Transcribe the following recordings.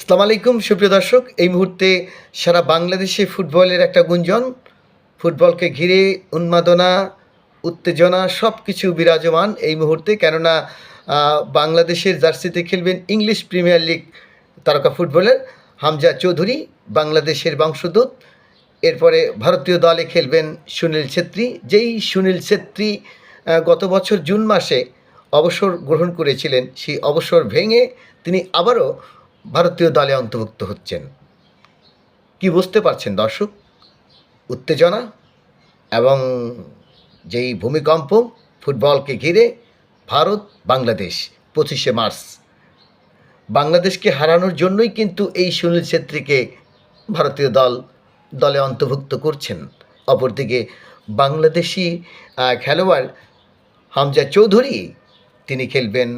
আসসালামু আলাইকুম, সুপ্রিয় দর্শক। এই মুহূর্তে সারা বাংলাদেশে ফুটবলের একটা গুঞ্জন। ফুটবলকে ঘিরে উন্মাদনা, উত্তেজনা সব কিছু বিরাজমান এই মুহূর্তে। কেননা বাংলাদেশের জার্সিতে খেলবেন ইংলিশ প্রিমিয়ার লিগ তারকা ফুটবলার হামজা চৌধুরী, বাংলাদেশের বংশদূত এরপরে ভারতীয় দলে খেলবেন সুনীল ছেত্রী। যেই সুনীল ছেত্রী গত বছর জুন মাসে অবসর গ্রহণ করেছিলেন, সেই অবসর ভেঙে তিনি আবারও ভারতীয় দলে অন্তর্ভুক্ত হচ্ছেন। কি বুঝতে পারছেন দর্শক? উত্তেজনা এবং যেই ভূমিকম্প ফুটবলকে ঘিরে ভারত, বাংলাদেশ, পঁচিশে মার্চ। বাংলাদেশকে হারানোর জন্যই কিন্তু এই সুনীল ছেত্রীকে ভারতীয় দল, দলে অন্তর্ভুক্ত করছেন। অপরদিকে বাংলাদেশি খেলোয়াড় হামজা চৌধুরী, তিনি খেলবেন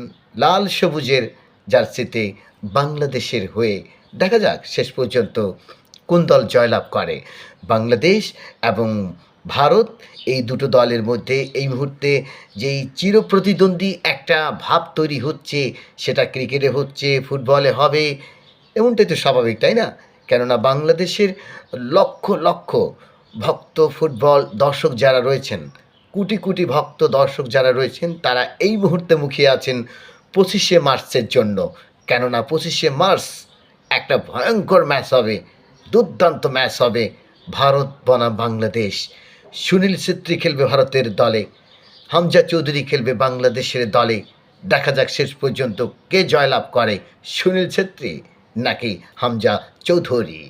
লাল সবুজের জার্সিতে বাংলাদেশের হয়ে। দেখা যাক, শেষ পর্যন্ত কোন দল জয়লাভ করে। বাংলাদেশ এবং ভারত এই দুটো দলের মধ্যে এই মুহূর্তে যেই চিরপ্রতিদ্বন্দ্বী একটা ভাব তৈরি হচ্ছে, সেটা ক্রিকেটে হচ্ছে, ফুটবলে হবে, এমনটাই তো স্বাভাবিক, তাই না? কেননা বাংলাদেশের লক্ষ লক্ষ ভক্ত ফুটবল দর্শক যারা রয়েছেন, কোটি কোটি ভক্ত দর্শক যারা রয়েছেন, তারা এই মুহূর্তে মুখিয়ে আছেন পঁচিশে মার্চের জন্য। কেননা পঁচিশে মার্চ একটা ভয়ঙ্কর ম্যাচ হবে, দুর্দান্ত ম্যাচ হবে ভারত বনাম বাংলাদেশ। সুনীল ছেত্রী খেলবে ভারতের দলে, হামজা চৌধুরী খেলবে বাংলাদেশের দলে। দেখা যাক শেষ পর্যন্ত কে জয়লাভ করে সুনীল ছেত্রী নাকি হামজা চৌধুরী।